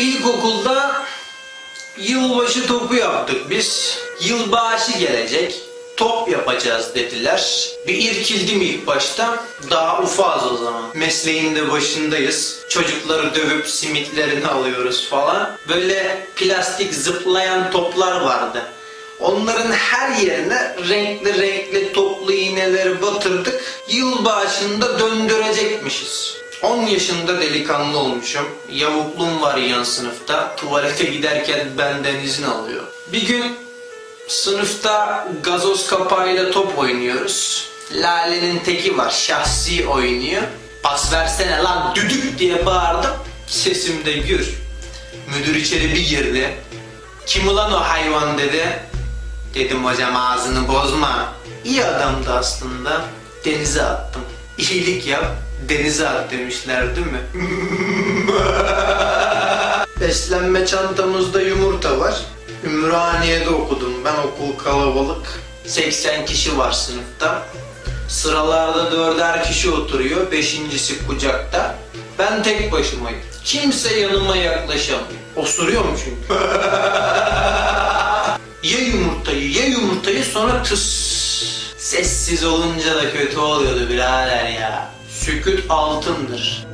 İlkokulda yılbaşı topu yaptık biz. Yılbaşı gelecek. Top yapacağız dediler. Bir irkildim ilk başta. Daha ufaz o zaman. Mesleğin de başındayız. Çocukları dövüp simitlerini alıyoruz falan. Böyle plastik zıplayan toplar vardı. Onların her yerine renkli renkli toplu iğneleri batırdık. Yılbaşında döndürecekmişiz. 10 yaşında delikanlı olmuşum. Yavukluğum var yan sınıfta. Tuvalete giderken benden izin alıyor. Bir gün sınıfta gazoz kapağıyla top oynuyoruz. Lale'nin teki var. Şahsi oynuyor. Pas versene lan düdük diye bağırdım. Sesim de gür. Müdür içeri bir girdi. Kim ulan o hayvan dedi. Dedim hocam ağzını bozma. İyi adamdı aslında. Denize attım. İyilik yap, denize at demişler değil mi? Beslenme çantamızda yumurta var. Ümraniye'de okudum ben okul kalabalık. 80 kişi var sınıfta. Sıralarda dörder kişi oturuyor, beşincisi kucakta. Ben tek başımayım. Kimse yanıma yaklaşamıyor. Osuruyor mu çünkü? Ye yumurtayı, ye yumurtayı sonra tıs. Sessiz olunca da kötü oluyordu birader ya. Sükut altındır.